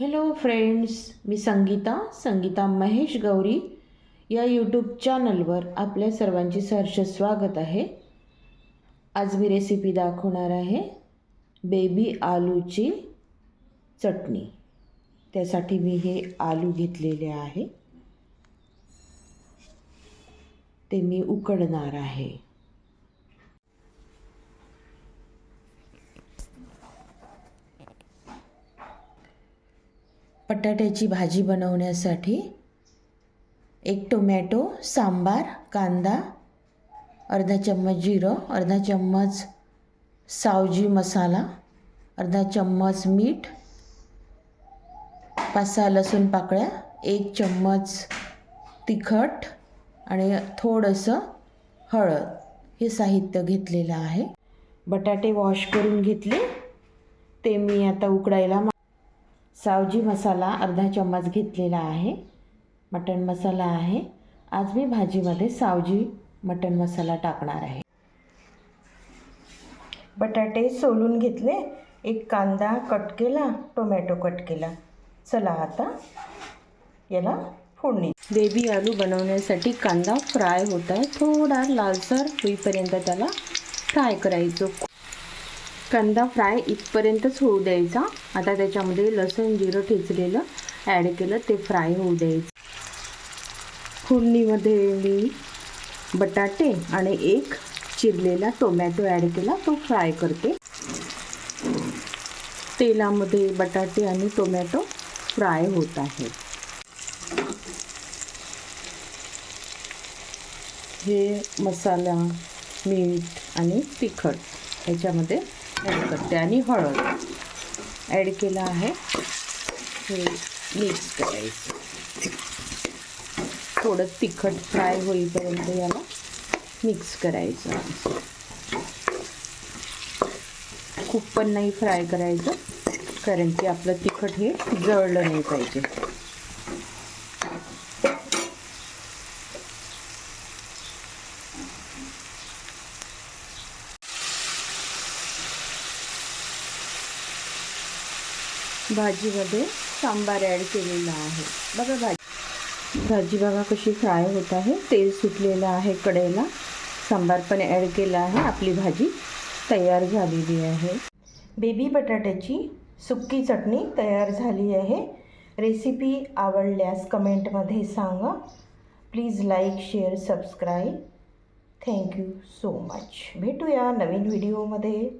Hello friends मी संगीता संगीता महेश गौरी. या YouTube चॅनलवर आपल्या सर्वांचे सहर्ष स्वागत आहे. आज मी रेसिपी दाखवणार आहे. बेबी आलूची चटणी. त्यासाठी मी हे आलू घेतलेले आहे. ते मी उकडणार आहे. बटाट्याची भाजी बनवण्यासाठी एक टोमॅटो सांबार कांदा अर्धा चम्मच जिरं अर्धा चम्मच सावजी मसाला अर्धा चम्मच मीठ पाच सहा लसूण पाकळ्या एक चम्मच तिखट आणि थोडंसं हळद हे साहित्य घेतलेलं आहे. बटाटे वॉश करून घेतले. ते मी आता उकडायला मा- सावजी मसाला अर्धा चम्मच घेतलेला आहे. मटण मसाला आहे. आज मी भाजीमध्ये सावजी मटण मसाला टाकणार आहे. बटाटे सोलून घेतले. एक कांदा कट केला टोमॅटो कट केला. चला आता याला फोडणी. बेबी आलू बनवण्यासाठी कांदा फ्राय होत आहे. थोडा लालसर होईपर्यंत त्याला फ्राय करायचो. कांदा फ्राय इथपर्यंतच होऊ द्यायचा. आता त्याच्यामध्ये लसूण जिरं ठेचलेलं ॲड केलं ते फ्राय होऊ द्यायचं. फोडणीमध्ये मी बटाटे आणि एक चिरलेला टोमॅटो ॲड केला तो फ्राय करते. तेलामध्ये बटाटे आणि टोमॅटो फ्राय होत आहे हे मसाला मीठ आणि तिखट ह्याच्यामध्ये ॲड करते आणि हळद ॲड केलं आहे. हे मिक्स करायचं. थोडं तिखट फ्राय होईपर्यंत याला मिक्स करायचं. खूप पण नाही फ्राय करायचं कारण की आपलं तिखट हे जळलं नाही पाहिजे. भाजीमध्ये सांबार ॲड केलेला आहे. बघा भाजी. भाजी बघा कशी होत आहे. तेल सुटलेलं आहे कडेला सांबार पण ॲड केला आहे. आपली भाजी तयार झालेली आहे. बेबी बटाट्याची सुक्की चटणी तयार झाली आहे. रेसिपी आवडल्यास कमेंटमध्ये सांगा. Please like share subscribe thank you so much भेटूया नवीन व्हिडिओमध्ये